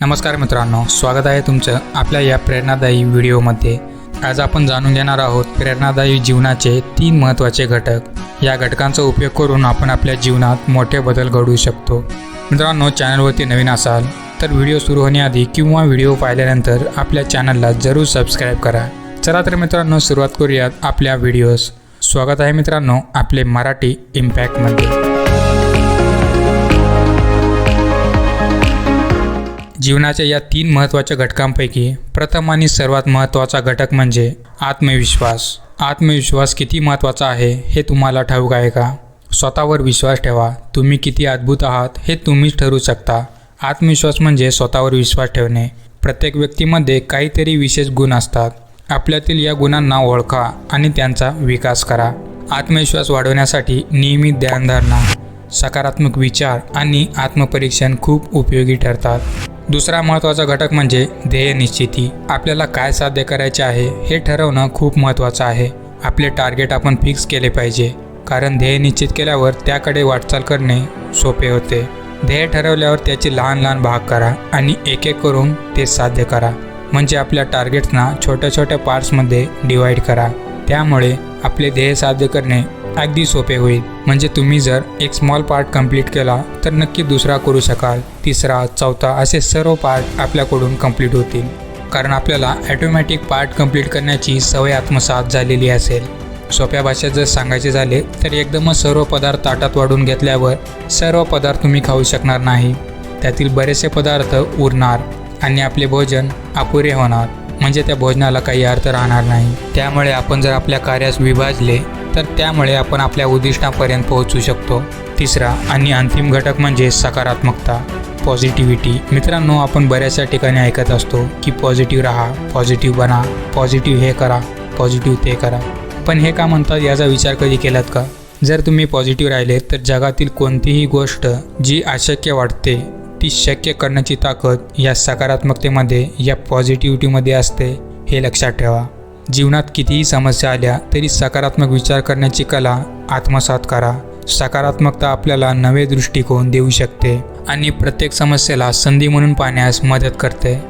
नमस्कार मित्रांनो स्वागत आहे तुमचं आपल्या या प्रेरणादायी व्हिडिओमध्ये. आज आपण जाणून घेणार आहोत प्रेरणादायी जीवनाचे तीन महत्त्वाचे घटक. या घटकांचा उपयोग करून आपण आपल्या जीवनात मोठे बदल घडवू शकतो. मित्रांनो चॅनलवरती नवीन असाल तर व्हिडिओ सुरू होण्याआधी किंवा व्हिडिओ पाहिल्यानंतर आपल्या चॅनलला जरूर सबस्क्राईब करा. चला तर मित्रांनो सुरुवात करूयात आपल्या व्हिडिओज स्वागत आहे मित्रांनो आपले मराठी इम्पॅक्टमध्ये जीवनाच्या या तीन महत्त्वाच्या घटकांपैकी प्रथम आणि सर्वात महत्त्वाचा घटक म्हणजे आत्मविश्वास. आत्मविश्वास किती महत्त्वाचा आहे हे तुम्हाला ठाऊक आहे का? स्वतःवर विश्वास ठेवा. तुम्ही किती अद्भुत आहात हे तुम्हीच ठरू शकता. आत्मविश्वास म्हणजे स्वतःवर विश्वास ठेवणे. प्रत्येक व्यक्तीमध्ये काहीतरी विशेष गुण असतात. आपल्यातील या गुणांना ओळखा आणि त्यांचा विकास करा. आत्मविश्वास वाढवण्यासाठी नियमित ध्यानधारणा सकारात्मक विचार आणि आत्मपरीक्षण खूप उपयोगी ठरतात. दुसरा महत्त्वाचा घटक म्हणजे ध्येय निश्चिती. आपल्याला काय साध्य करायचे आहे हे ठरवणं खूप महत्त्वाचं आहे. आपले टार्गेट आपण फिक्स केले पाहिजे. कारण ध्येय निश्चित केल्यावर त्याकडे वाटचाल करणे सोपे होते. ध्येय ठरवल्यावर त्याचे लहान लहान भाग करा आणि एक एक करून ते साध्य करा. म्हणजे आपल्या टार्गेट्सना छोट्या छोट्या पार्ट्समध्ये डिवाईड करा. त्यामुळे आपले ध्येय साध्य करणे अगदी सोपे होईल. म्हणजे तुम्ही जर एक स्मॉल पार्ट कंप्लीट केला तर नक्की दुसरा करू शकाल. तिसरा चौथा असे सर्व पार्ट आपल्याकडून कंप्लीट होतील. कारण आपल्याला ॲटोमॅटिक पार्ट कंप्लीट करण्याची सवय आत्मसात झालेली असेल. सोप्या भाषेत जर सांगायचे झाले तर एकदमच सर्व पदार्थ ताटात वाढून घेतल्यावर सर्व पदार्थ तुम्ही खाऊ शकणार नाही. त्यातील बरेचसे पदार्थ उरणार आणि आपले भोजन अपुरे होणार. म्हणजे त्या भोजनाला काही अर्थ राहणार नाही. त्यामुळे आपण जर आपल्या कार्यास विभाजले तर त्यामुळे आपण आपल्या उद्दिष्टापर्यंत पोहोचू शकतो. तिसरा आणि अंतिम घटक म्हणजे सकारात्मकता. पॉझिटिव्हिटी. मित्रांनो आपण बऱ्याचशा ठिकाणी ऐकत असतो की पॉझिटिव्ह राहा पॉझिटिव्ह बना पॉझिटिव्ह हे करा पॉझिटिव्ह ते करा. पण हे का म्हणतात याचा विचार कधी केलात का? जर तुम्ही पॉझिटिव्ह राहिले तर जगातील कोणतीही गोष्ट जी अशक्य वाटते ती शक्य करण्याची ताकद या सकारात्मकतेमध्ये या पॉझिटिव्हिटीमध्ये असते हे लक्षात ठेवा. जीवनात कितीही समस्या आल्या तरी सकारात्मक विचार करण्याची कला आत्मसात करा. सकारात्मकता आपल्याला नवे दृष्टिकोन देऊ शकते आणि प्रत्येक समस्येला संधी म्हणून पाहण्यास मदत करते.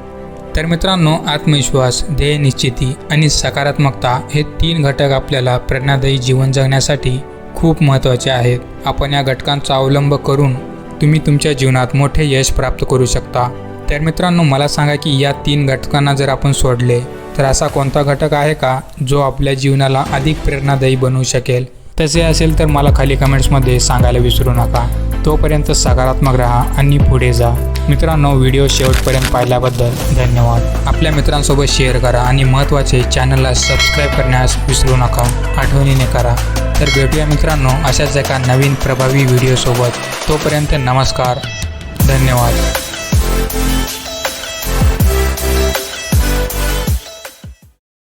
तर मित्रांनो आत्मविश्वास ध्येय निश्चिती आणि सकारात्मकता हे तीन घटक आपल्याला प्रेरणादायी जीवन जगण्यासाठी खूप महत्त्वाचे आहेत. आपण या घटकांचा अवलंब करून तुम्ही तुमच्या जीवनात मोठे यश प्राप्त करू शकता. तर मित्रांनो मला सांगा की या तीन घटकांना जर आपण सोडले तर असा कोणता घटक आहे का जो आपल्या जीवनाला अधिक प्रेरणादायी बनवू शकेल? तसे असेल तर मला खाली कमेंट्समध्ये सांगायला विसरू नका. तोपर्यंत सकारात्मक राहा आणि पुढे जा. मित्रांनो व्हिडिओ शेवटपर्यंत पाहिल्याबद्दल धन्यवाद. आपल्या मित्रांसोबत शेअर करा आणि महत्त्वाचे चॅनलला सबस्क्राईब करण्यास विसरू नका. आठवणीने करा. तर भेटूया मित्रांनो अशाच एका नवीन प्रभावी व्हिडिओसोबत. तोपर्यंत नमस्कार. धन्यवाद.